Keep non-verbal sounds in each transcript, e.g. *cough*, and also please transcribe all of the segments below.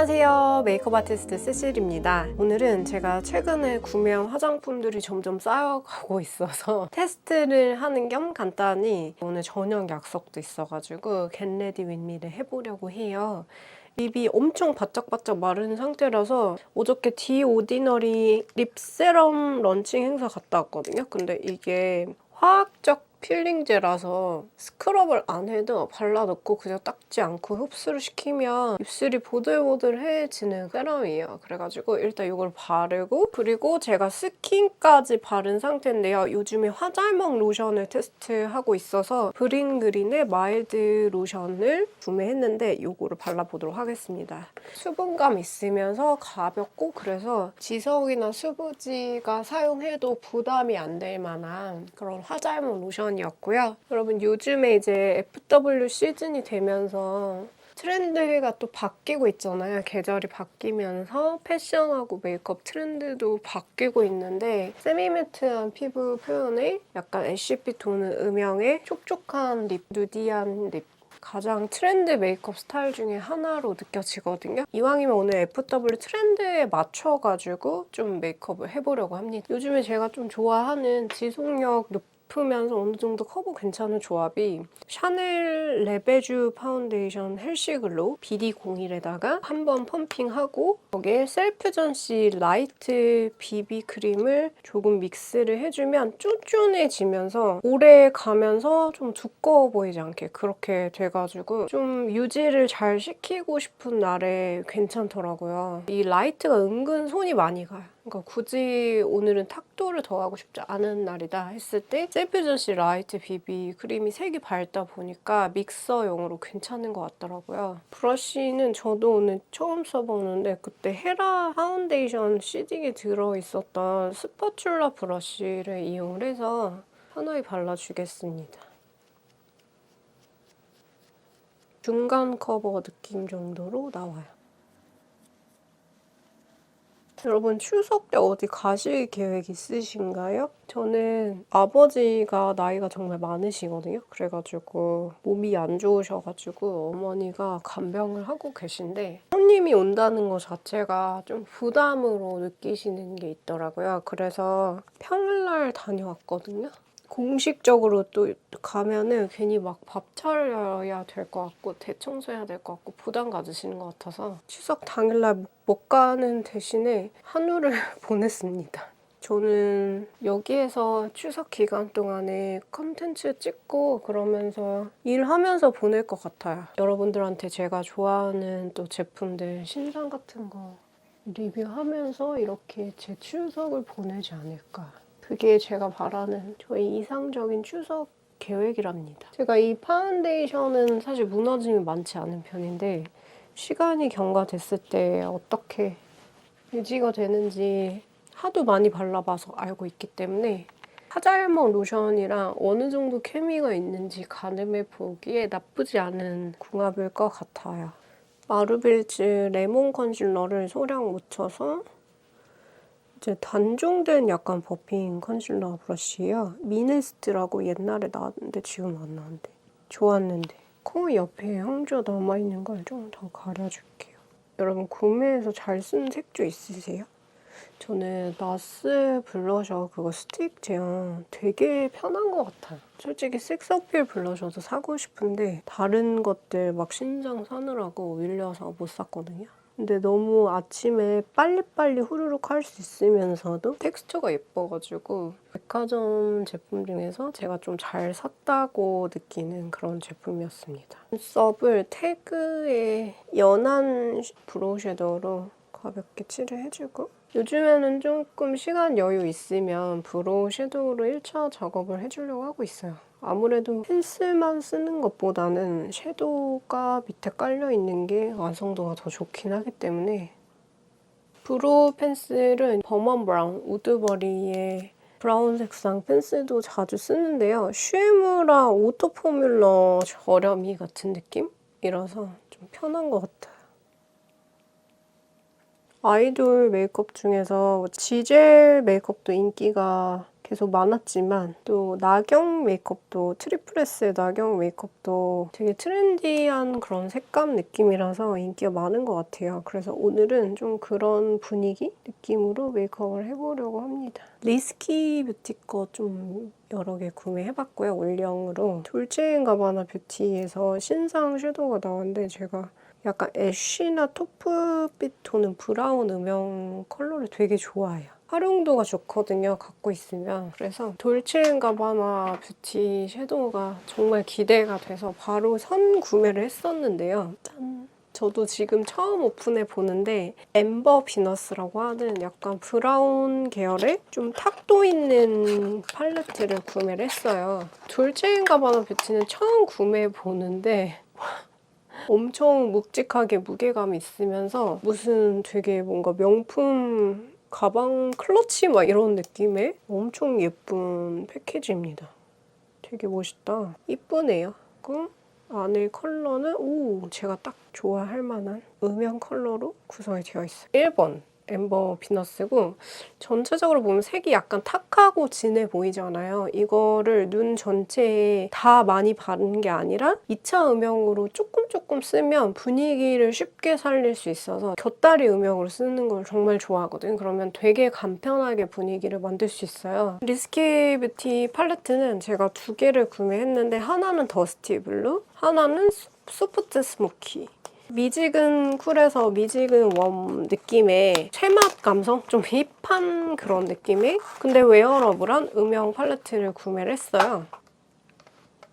안녕하세요. 메이크업 아티스트 세실입니다. 오늘은 제가 최근에 구매한 화장품들이 점점 쌓여가고 있어서 *laughs* 테스트를 하는 겸 간단히 오늘 저녁 약속도 있어가지고 겟레디 윈미를 해보려고 해요. 립이 엄청 바짝바짝 마른 상태라서 어저께 디 오디너리 립 세럼 런칭 행사 갔다 왔거든요. 근데 이게 화학적 필링제라서 스크럽을 안 해도 발라놓고 그냥 닦지 않고 흡수를 시키면 입술이 보들보들해지는 세럼이에요. 그래가지고 일단 이걸 바르고 그리고 제가 스킨까지 바른 상태인데요. 요즘에 화잘먹 로션을 테스트하고 있어서 브링그린의 마일드 로션을 구매했는데 이거를 발라보도록 하겠습니다. 수분감 있으면서 가볍고 그래서 지석이나 수부지가 사용해도 부담이 안 될 만한 그런 화잘먹 로션 이었고요. 여러분 요즘에 이제 FW 시즌이 되면서 트렌드가 또 바뀌고 있잖아요. 계절이 바뀌면서 패션하고 메이크업 트렌드도 바뀌고 있는데 세미매트한 피부 표현에 약간 애쉬빛 도는 음영의 촉촉한 립, 누디한 립 가장 트렌드 메이크업 스타일 중에 하나로 느껴지거든요. 이왕이면 오늘 FW 트렌드에 맞춰가지고 좀 메이크업을 해보려고 합니다. 요즘에 제가 좀 좋아하는 지속력 높 으면서 어느 정도 커버 괜찮은 조합이 샤넬 레베쥬 파운데이션 헬시글로우 BD01에다가 한 번 펌핑하고 거기에 셀프전시 라이트 비비 크림을 조금 믹스를 해주면 쫀쫀해지면서 오래 가면서 좀 두꺼워 보이지 않게 그렇게 돼가지고 좀 유지를 잘 시키고 싶은 날에 괜찮더라고요. 이 라이트가 은근 손이 많이 가요. 그러니까 굳이 오늘은 탁도를 더하고 싶지 않은 날이다 했을 때 셀프전시 라이트 비비 크림이 색이 밝다 보니까 믹서용으로 괜찮은 것 같더라고요. 브러쉬는 저도 오늘 처음 써보는데 그때 헤라 파운데이션 시딩에 들어있었던 스파츌라 브러쉬를 이용을 해서 하나에 발라주겠습니다. 중간 커버 느낌 정도로 나와요. 여러분 추석 때 어디 가실 계획 있으신가요? 저는 아버지가 나이가 정말 많으시거든요. 그래가지고 몸이 안 좋으셔가지고 어머니가 간병을 하고 계신데 손님이 온다는 것 자체가 좀 부담으로 느끼시는 게 있더라고요. 그래서 평일날 다녀왔거든요. 공식적으로 또 가면은 괜히 막 밥 차려야 될 것 같고 대청소해야 될 것 같고 부담 가지시는 것 같아서 추석 당일날 못- 못 가는 대신에 한우를 *laughs* 보냈습니다. 저는 여기에서 추석 기간 동안에 컨텐츠 찍고 그러면서 일하면서 보낼 것 같아요. 여러분들한테 제가 좋아하는 또 제품들 신상 같은 거 리뷰하면서 이렇게 제 추석을 보내지 않을까. 그게 제가 바라는 저의 이상적인 추석 계획이랍니다. 제가 이 파운데이션은 사실 무너짐이 많지 않은 편인데 시간이 경과됐을 때 어떻게 유지가 되는지 하도 많이 발라봐서 알고 있기 때문에 화잘먹 로션이랑 어느 정도 케미가 있는지 가늠해 보기에 나쁘지 않은 궁합일 것 같아요. 마르빌즈 레몬 컨실러를 소량 묻혀서 이제 단종된 약간 버핑 컨실러 브러쉬예요. 미네스트라고 옛날에 나왔는데 지금 안 나왔는데 좋았는데 코 옆에 형조 남아있는 걸 좀 더 가려줄게요. 여러분 구매해서 잘 쓴 색조 있으세요? 저는 나스 블러셔 그거 스틱 제형 되게 편한 것 같아요. 솔직히 섹스어필 블러셔도 사고 싶은데 다른 것들 막 신장 사느라고 밀려서 못 샀거든요. 근데 너무 아침에 빨리빨리 후루룩 할 수 있으면서도 텍스처가 예뻐가지고 백화점 제품 중에서 제가 좀 잘 샀다고 느끼는 그런 제품이었습니다. 눈썹을 태그의 연한 브로우 섀도우로 가볍게 칠해주고 요즘에는 조금 시간 여유 있으면 브로우 섀도우로 1차 작업을 해주려고 하고 있어요. 아무래도 펜슬만 쓰는 것보다는 섀도우가 밑에 깔려있는 게 완성도가 더 좋긴 하기 때문에 브로우 펜슬은 버먼 브라운 우드버리의 브라운 색상 펜슬도 자주 쓰는데요. 슈에무라 오토 포뮬러 저렴이 같은 느낌이라서 좀 편한 것 같아요. 아이돌 메이크업 중에서 지젤 메이크업도 인기가 계속 많았지만 또 나경 메이크업도 트리플레스의 나경 메이크업도 되게 트렌디한 그런 색감 느낌이라서 인기가 많은 것 같아요. 그래서 오늘은 좀 그런 분위기 느낌으로 메이크업을 해보려고 합니다. 리스키 뷰티 거 좀 여러 개 구매해봤고요. 올영으로 돌체인가바나 뷰티에서 신상 섀도우가 나왔는데 제가 약간 애쉬나 토프빛 톤은 브라운 음영 컬러를 되게 좋아해요. 활용도가 좋거든요. 갖고 있으면. 그래서 돌체인가바나 뷰티 섀도우가 정말 기대가 돼서 바로 선 구매를 했었는데요. 짠! 저도 지금 처음 오픈해 보는데 엠버 비너스라고 하는 약간 브라운 계열의 좀 탁도 있는 팔레트를 구매를 했어요. 돌체인가바나 뷰티는 처음 구매해 보는데 *laughs* 엄청 묵직하게 무게감이 있으면서 무슨 되게 뭔가 명품 가방 클러치 막 이런 느낌의 엄청 예쁜 패키지입니다. 되게 멋있다. 이쁘네요. 그 안에 컬러는 오 제가 딱 좋아할 만한 음영 컬러로 구성이 되어 있어요. 1번 엠버 비너스고 전체적으로 보면 색이 약간 탁하고 진해 보이잖아요. 이거를 눈 전체에 다 많이 바르는 게 아니라 2차 음영으로 조금 조금 쓰면 분위기를 쉽게 살릴 수 있어서 곁다리 음영으로 쓰는 걸 정말 좋아하거든. 그러면 되게 간편하게 분위기를 만들 수 있어요. 리스키 뷰티 팔레트는 제가 두 개를 구매했는데 하나는 더스티 블루, 하나는 소프트 스모키. 미지근 쿨에서 미지근 웜 느낌의 최맛 감성? 좀 힙한 그런 느낌의 근데 웨어러블한 음영 팔레트를 구매를 했어요.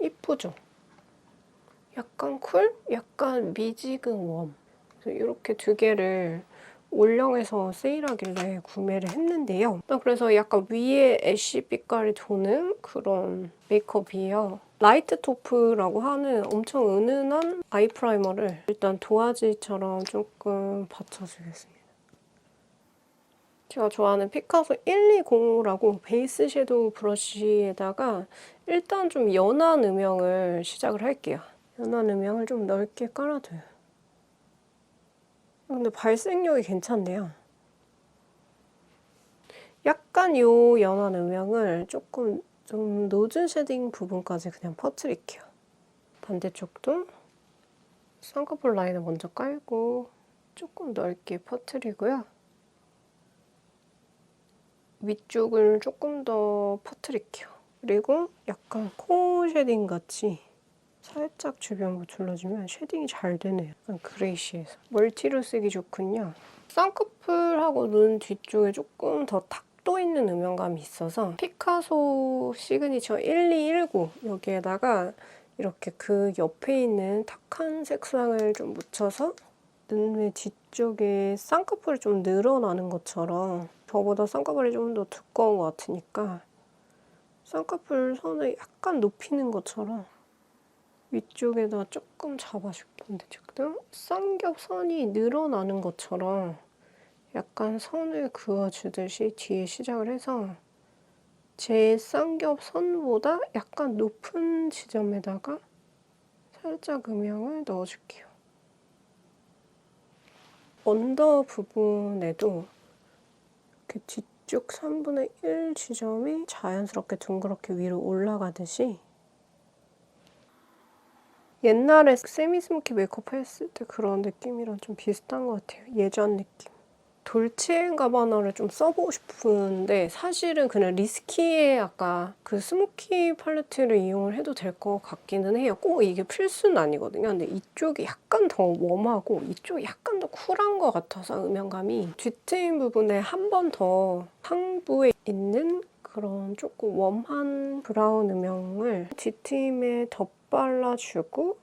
이쁘죠? 약간 쿨? 약간 미지근 웜. 이렇게 두 개를 올영에서 세일하길래 구매를 했는데요. 그래서 약간 위에 애쉬 빛깔이 도는 그런 메이크업이에요. 라이트 토프라고 하는 엄청 은은한 아이 프라이머를 일단 도화지처럼 조금 받쳐주겠습니다. 제가 좋아하는 피카소 120라고 베이스 섀도우 브러쉬에다가 일단 좀 연한 음영을 시작을 할게요. 연한 음영을 좀 넓게 깔아줘요. 근데 발색력이 괜찮네요. 약간 요 연한 음영을 조금 좀 노즐 쉐딩 부분까지 그냥 퍼트릴게요. 반대쪽도 쌍꺼풀 라인을 먼저 깔고 조금 넓게 퍼트리고요. 위쪽을 조금 더 퍼트릴게요. 그리고 약간 코 쉐딩 같이 살짝 주변부 둘러주면 쉐딩이 잘 되네요. 약간 그레이시해서. 멀티로 쓰기 좋군요. 쌍꺼풀하고 눈 뒤쪽에 조금 더 탁도 있는 음영감이 있어서 피카소 시그니처 1219 여기에다가 이렇게 그 옆에 있는 탁한 색상을 좀 묻혀서 눈의 뒤쪽에 쌍꺼풀이 좀 늘어나는 것처럼 저보다 쌍꺼풀이 좀 더 두꺼운 것 같으니까 쌍꺼풀 선을 약간 높이는 것처럼 위쪽에다 조금 잡아줄게요. 지금 쌍겹선이 늘어나는 것처럼 약간 선을 그어주듯이 뒤에 시작을 해서 제 쌍겹선보다 약간 높은 지점에다가 살짝 음영을 넣어줄게요. 언더 부분에도 이렇게 뒤쪽 3분의 1 지점이 자연스럽게 둥그렇게 위로 올라가듯이 옛날에 세미 스모키 메이크업 했을 때 그런 느낌이랑 좀 비슷한 것 같아요. 예전 느낌. 돌체인가바나를 좀 써보고 싶은데 사실은 그냥 리스키의 아까 그 스모키 팔레트를 이용을 해도 될 것 같기는 해요. 꼭 이게 필수는 아니거든요. 근데 이쪽이 약간 더 웜하고 이쪽이 약간 더 쿨한 것 같아서 음영감이 뒤트임 부분에 한 번 더 상부에 있는 그런 조금 웜한 브라운 음영을 뒤트임에 덧발라주고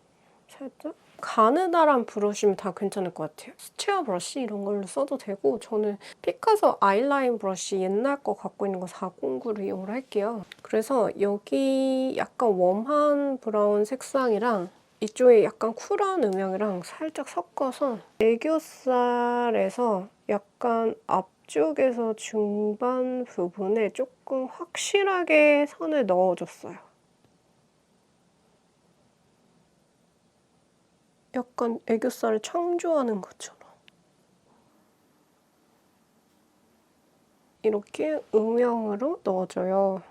살짝 가느다란 브러쉬면 다 괜찮을 것 같아요. 스퀘어 브러쉬 이런 걸로 써도 되고 저는 피카소 아이라인 브러쉬 옛날 거 갖고 있는 거 409를 이용을 할게요. 그래서 여기 약간 웜한 브라운 색상이랑 이쪽에 약간 쿨한 음영이랑 살짝 섞어서 애교살에서 약간 앞 쪽에서 중반 부분에 조금 확실하게 선을 넣어줬어요. 약간 애교살을 창조하는 것처럼. 이렇게 음영으로 넣어줘요.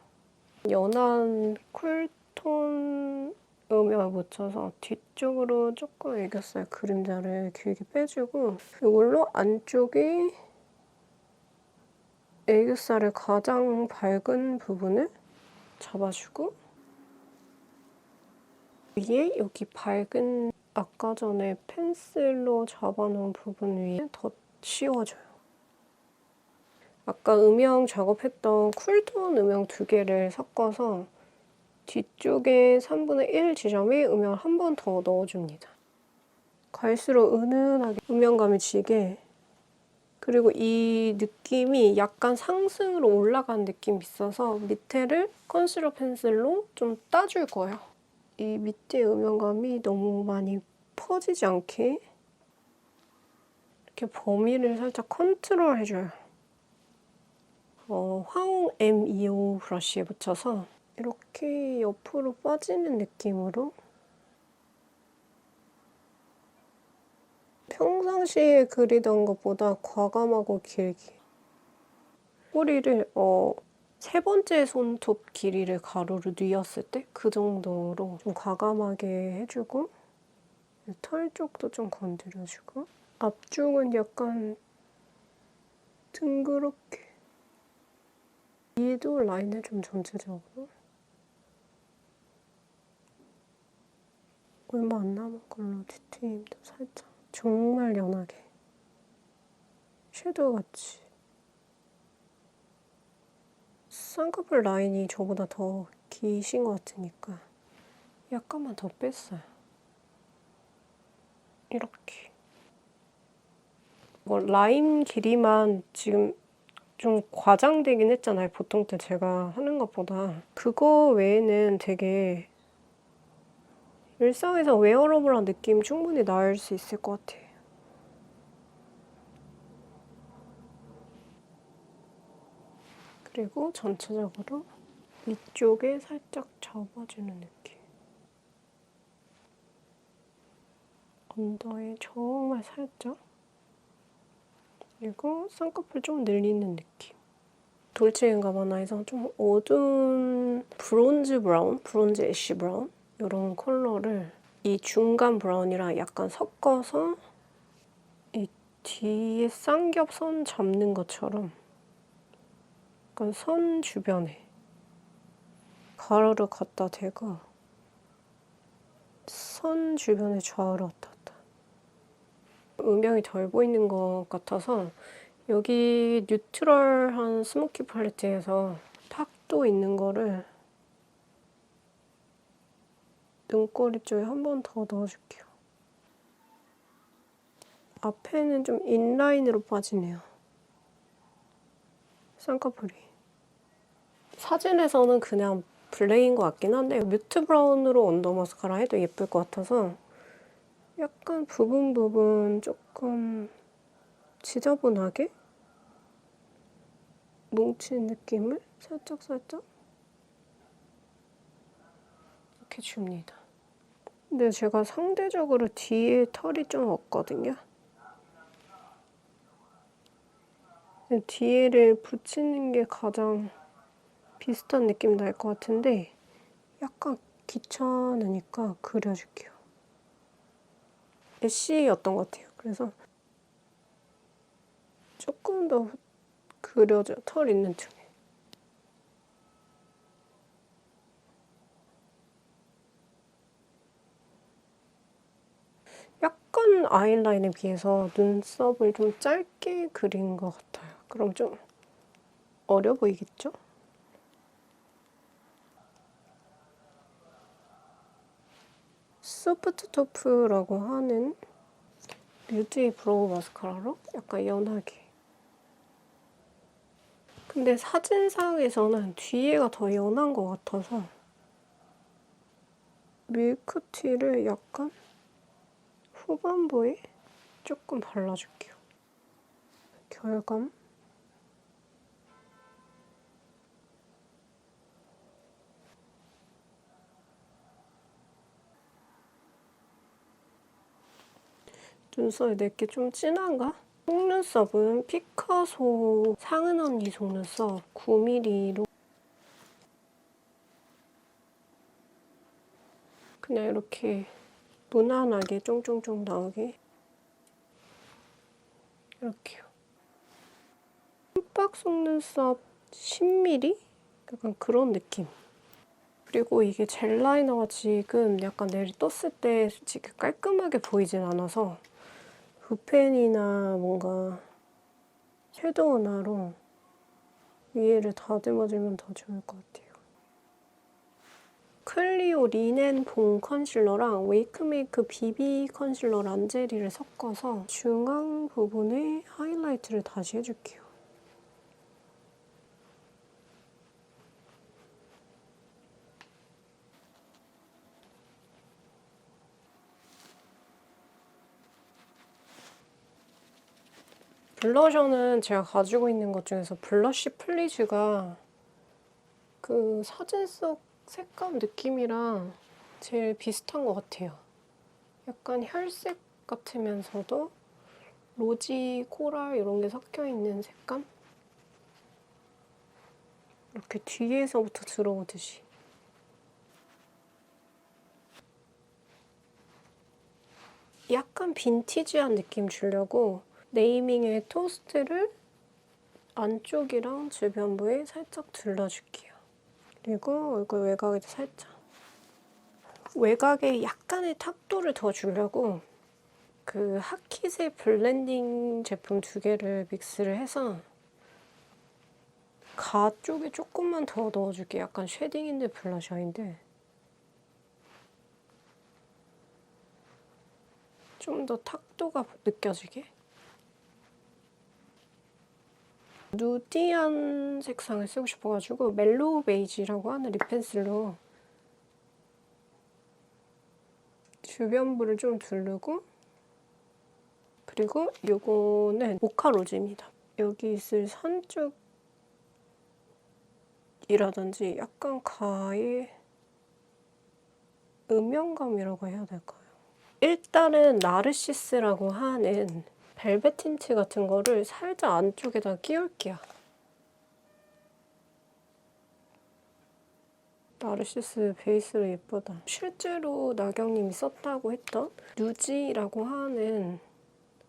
연한 쿨톤 음영을 묻혀서 뒤쪽으로 조금 애교살 그림자를 길게 빼주고 이걸로 안쪽에 애교살의 가장 밝은 부분을 잡아주고 위에 여기 밝은 아까 전에 펜슬로 잡아놓은 부분 위에 더 씌워줘요. 아까 음영 작업했던 쿨톤 음영 두 개를 섞어서 뒤쪽에 3분의 1 지점에 음영을 한번 더 넣어줍니다. 갈수록 은은하게 음영감이 지게 그리고 이 느낌이 약간 상승으로 올라가는 느낌이 있어서 밑에를 컨실러 펜슬로 좀 따줄 거예요. 이 밑에 음영감이 너무 많이 퍼지지 않게 이렇게 범위를 살짝 컨트롤 해줘요. 어, 화홍 M25 브러쉬에 묻혀서 이렇게 옆으로 빠지는 느낌으로 평상시에 그리던 것보다 과감하고 길게. 꼬리를 어, 세 번째 손톱 길이를 가로로 뉘었을 때 그 정도로 좀 과감하게 해주고 털 쪽도 좀 건드려주고 앞쪽은 약간 둥그렇게. 위에도 라인을 좀 전체적으로. 얼마 안 남은 걸로 뒤트임도 살짝 정말 연하게 섀도우 같이 쌍꺼풀 라인이 저보다 더 기신 것 같으니까 약간만 더 뺐어요. 이렇게 뭐 라인 길이만 지금 좀 과장되긴 했잖아요. 보통 때 제가 하는 것보다 그거 외에는 되게 일상에서 웨어러블한 느낌 충분히 나을 수 있을 것 같아요. 그리고 전체적으로 위쪽에 살짝 접어주는 느낌. 언더에 정말 살짝. 그리고 쌍꺼풀 좀 늘리는 느낌. 돌체 가바나에서 좀 어두운 브론즈 브라운, 브론즈 애쉬 브라운 이런 컬러를 이 중간 브라운이랑 약간 섞어서 이 뒤에 쌍겹 선 잡는 것처럼 약간 선 주변에 가루를 갖다 대고 선 주변에 좌우로 왔다 갔다. 음영이 덜 보이는 것 같아서 여기 뉴트럴한 스모키 팔레트에서 탁도 있는 거를 눈꼬리 쪽에 한 번 더 넣어줄게요. 앞에는 좀 인라인으로 빠지네요. 쌍꺼풀이. 사진에서는 그냥 블랙인 것 같긴 한데 뮤트 브라운으로 언더 마스카라 해도 예쁠 것 같아서 약간 부분 부분 조금 지저분하게 뭉친 느낌을 살짝 살짝 이렇게 줍니다. 근데 제가 상대적으로 뒤에 털이 좀 없거든요. 뒤에를 붙이는 게 가장 비슷한 느낌 날 것 같은데 약간 귀찮으니까 그려줄게요. 애쉬였던 것 같아요. 그래서 조금 더 그려줘. 털 있는 층에. 약간 아이라인에 비해서 눈썹을 좀 짧게 그린 것 같아요. 그럼 좀 어려 보이겠죠? 소프트 토프라고 하는 뮤드의 브로우 마스카라로 약간 연하게. 근데 사진상에서는 뒤에가 더 연한 것 같아서 밀크티를 약간 후반부에 조금 발라줄게요. 결감. 눈썹이 내게 좀 진한가? 속눈썹 속눈썹은 피카소 상은 언니 속눈썹 9mm로 그냥 이렇게 무난하게 쫑쫑쫑 나오게 이렇게요. 흠박 속눈썹 10mm? 약간 그런 느낌. 그리고 이게 젤 라이너가 지금 약간 내리 떴을 때 솔직히 깔끔하게 보이진 않아서 붓펜이나 뭔가 섀도우나로 위에를 다듬어주면 더 좋을 것 같아요. 클리오 리넨 봄 컨실러랑 웨이크메이크 비비 컨실러 란제리를 섞어서 중앙 부분에 하이라이트를 다시 해줄게요. 블러셔는 제가 가지고 있는 것 중에서 블러쉬 플리즈가 그 사진 속 색감 느낌이랑 제일 비슷한 것 같아요. 약간 혈색 같으면서도 로지, 코랄 이런 게 섞여 있는 색감? 이렇게 뒤에서부터 들어오듯이. 약간 빈티지한 느낌 주려고 네이밍의 토스트를 안쪽이랑 주변부에 살짝 둘러줄게요. 그리고 얼굴 외곽에도 살짝. 외곽에 약간의 탁도를 더 주려고 그 하킷의 블렌딩 제품 두 개를 믹스를 해서 가 쪽에 조금만 더 넣어줄게. 약간 쉐딩인데 블러셔인데 좀 더 탁도가 느껴지게. 누디한 색상을 쓰고 싶어가지고 멜로우 베이지라고 하는 립 펜슬로 주변부를 좀 두르고 그리고 요거는 모카 로즈입니다. 여기 있을 산 쪽이라든지 약간 가의 음영감이라고 해야 될까요? 일단은 나르시스라고 하는 벨벳 틴트 같은 거를 살짝 안쪽에다 끼울게요. 나르시스 베이스로 예쁘다. 실제로 나경님이 썼다고 했던 누지라고 하는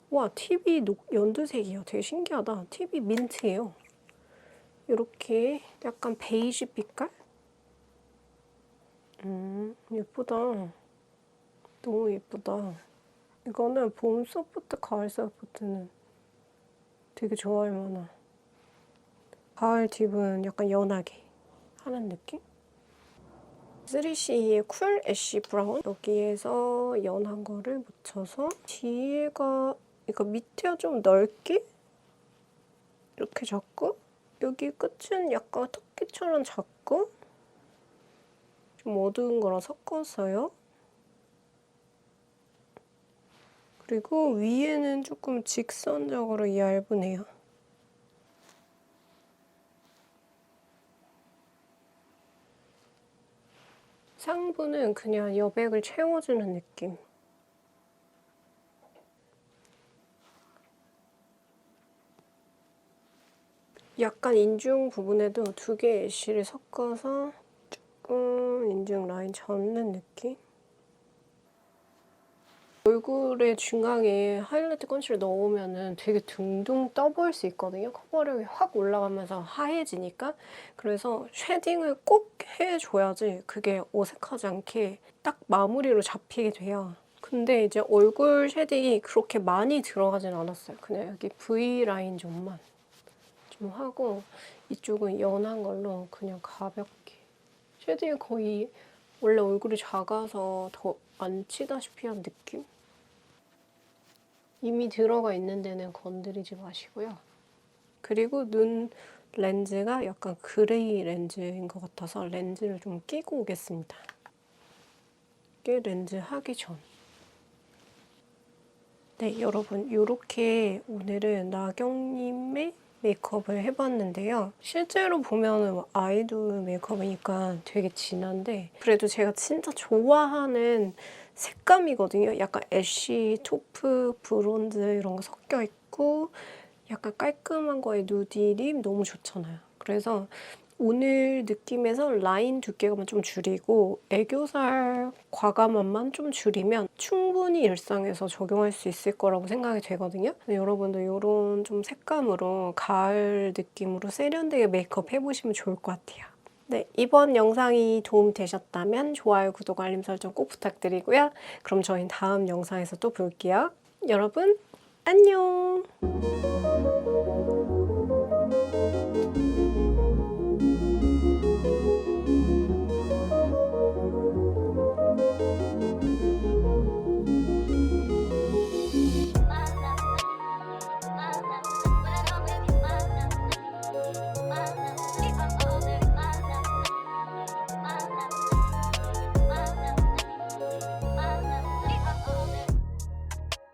와 TV 연두색이요. 되게 신기하다. TV 민트예요. 이렇게 약간 베이지 빛깔? 음 예쁘다. 너무 예쁘다. 이거는 봄 소프트, 가을 소프트는 되게 좋아할 만한 가을 딥은 약간 연하게 하는 느낌? 3CE의 쿨 애쉬 브라운 여기에서 연한 거를 묻혀서 뒤에가 이거 밑에가 좀 넓게 이렇게 잡고 여기 끝은 약간 토끼처럼 잡고 좀 어두운 거랑 섞었어요. 그리고 위에는 조금 직선적으로 얇으네요. 상부는 그냥 여백을 채워주는 느낌. 약간 인중 부분에도 두 개의 애쉬를 섞어서 조금 인중 라인 젓는 느낌? 얼굴의 중앙에 하이라이트 컨실러 넣으면 되게 둥둥 떠 보일 수 있거든요. 커버력이 확 올라가면서 하얘지니까. 그래서 쉐딩을 꼭 해줘야지 그게 어색하지 않게 딱 마무리로 잡히게 돼요. 근데 이제 얼굴 쉐딩이 그렇게 많이 들어가진 않았어요. 그냥 여기 V라인 좀만 좀 하고 이쪽은 연한 걸로 그냥 가볍게 쉐딩이 거의 원래 얼굴이 작아서 더 안 치다시피 한 느낌? 이미 들어가 있는 데는 건드리지 마시고요. 그리고 눈 렌즈가 약간 그레이 렌즈인 것 같아서 렌즈를 좀 끼고 오겠습니다. 이게 렌즈 하기 전. 네, 여러분 이렇게 오늘은 나경님의 메이크업을 해봤는데요. 실제로 보면 아이돌 메이크업이니까 되게 진한데 그래도 제가 진짜 좋아하는 색감이거든요. 약간 애쉬, 토프, 브론즈 이런 거 섞여 있고 약간 깔끔한 거에 누디 립 너무 좋잖아요. 그래서 오늘 느낌에서 라인 두께감은 좀 줄이고 애교살 과감함만 좀 줄이면 충분히 일상에서 적용할 수 있을 거라고 생각이 되거든요. 여러분도 이런 좀 색감으로 가을 느낌으로 세련되게 메이크업 해보시면 좋을 것 같아요. 네, 이번 영상이 도움 되셨다면 좋아요, 구독, 알림 설정 꼭 부탁드리고요. 그럼 저희는 다음 영상에서 또 볼게요. 여러분, 안녕!